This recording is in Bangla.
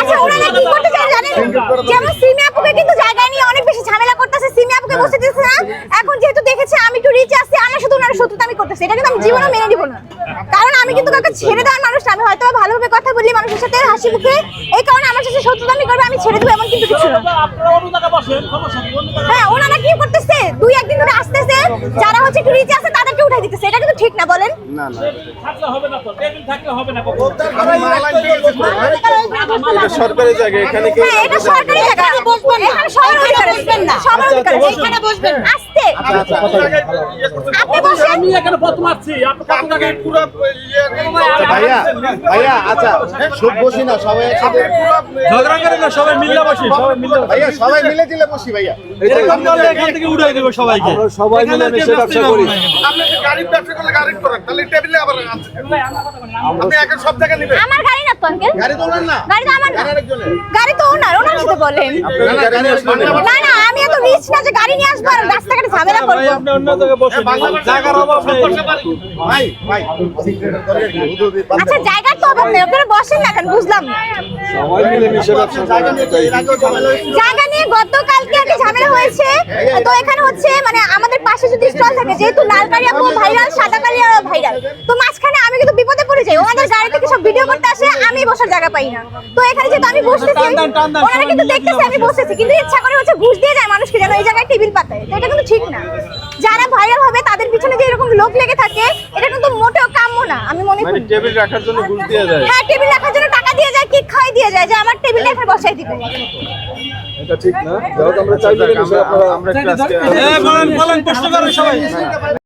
আচ্ছা ওনারা কি করতে চায় জানেন? যেমন সিমি আপুকে কিন্তু জায়গায় নিয়ে অনেক বেশি ঝামেলা করতেছে। সিমি আপুকে বসে দিতেছে না এখন যেহেতু দেখেছে আমি একটু রিচ আসছি আমার সাথে ওনারা শত্রুতা আমি করতেছি। এটা কিন্তু আমি জীবনে মেনে নিব না। কারণ আমি কিন্তু কাউকে ছেড়ে দেওয়ার মানুষ আমি হয়তো ভালোভাবে কথা বলি মানুষের সাথে হাসি মুখে এই কারণে আমার সাথে শত্রুতা আমি করবে আমি ছেড়ে দেবো এমন কিন্তু কিছু না। হ্যাঁ ওনারা কি করতেছে? দুই একদিন ধরে আসতেছে। যারা হচ্ছে একটু রিচে আছে তাদেরকে উঠাই দিতেছে এটা কিন্তু ঠিক না বলেন না না। থাকলে হবে না তো টেবিল থাকলে হবে না? এটা সরকারি জায়গা এখানে কেউ হ্যাঁ এটা সরকারি জায়গা এখানে সবার অধিকার বসবেন না। সবার অধিকার এখানে বসবেন আস্তে। আচ্ছা আচ্ছা আপনি বসেন। আমি এখানে প্রথম আসছি আপনি কত জায়গায় পুরো ইয়ে আচ্ছা, ভাইয়া ভাইয়া আচ্ছা সব বসি না সবাই একসাথে ঝগড়া করে না সবাই মিলে বসি সবাই মিলে ভাইয়া সবাই মিলে দিলে বসি ভাইয়া। এরকম করলে এখান থেকে উড়াই দেবো সবাইকে। আমরা সবাই মিলে মিশে ব্যবসা করি। আপনি যদি গাড়ির ব্যবসা করলে গাড়ি করেন তাহলে টেবিলে আবার আছে। আপনি একা সব জায়গা নেবেন। আমার গাড়ি না তো আঙ্কেল গাড়ি তো ওনার না। গাড়ি তো আমার না। গাড়ি গাড়ি তো ওনার ওনার সাথে বলেন। না, না, রিচ না যে গাড়ি নিয়ে আসব আর রাস্তাঘাটে ঝামেলা ভাই করব আপনি অন্য জায়গায় বসেন। জায়গার অভাব নেই। ভাই ভাই। আচ্ছা জায়গার তো অভাব নেই আপনারা বসেন না কেন? বুঝলাম। সবাই মিলে মিশে ব্যবসা জায়গা নিয়ে এর আগেও ঝামেলা হয়েছিল। জায়গা নিয়ে গতকালকে একটা ঝামেলা হয়েছে। তো এখানে হচ্ছে মানে আমাদের পাশে যদি স্টল থাকে যেহেতু লাল কালি ভাইরাল সাদা কালি ভাইরাল তো মাঝখানে আমি কিন্তু বিপদে পড়ে যাই। ওনাদের গাড়ি থেকে সব ভিডিও করতে আসে আমি বসার জায়গা পাই না। তো এখানে যেহেতু আমি বসতেছি ওনারা কিন্তু দেখতেছে আমি বসেছি কিন্তু ইচ্ছা করে হচ্ছে ঘুষ দিয়ে যায় মানুষকে যেন এই জায়গায় টেবিল পাতায় তো এটা কিন্তু ঠিক না। যারা ভাইরাল হবে তাদের পিছনে যে এরকম লোক লেগে থাকে এটা কিন্তু মোটেও কাম্য না। আমি মনে মানে করি। টেবিল রাখার জন্য ঘুষ দিয়ে যায় হ্যাঁ টেবিল রাখার জন্য টাকা দিয়ে যায় কি খাওয়াই দিয়ে যায় যে আমার টেবিলটা এখানে বসাই দিবে। এটা ঠিক না? হোক আমরা চাই মিলে মিশে আপনারা আমরা একটু আজকে বলেন বলেন প্রশ্ন করেন সবাই।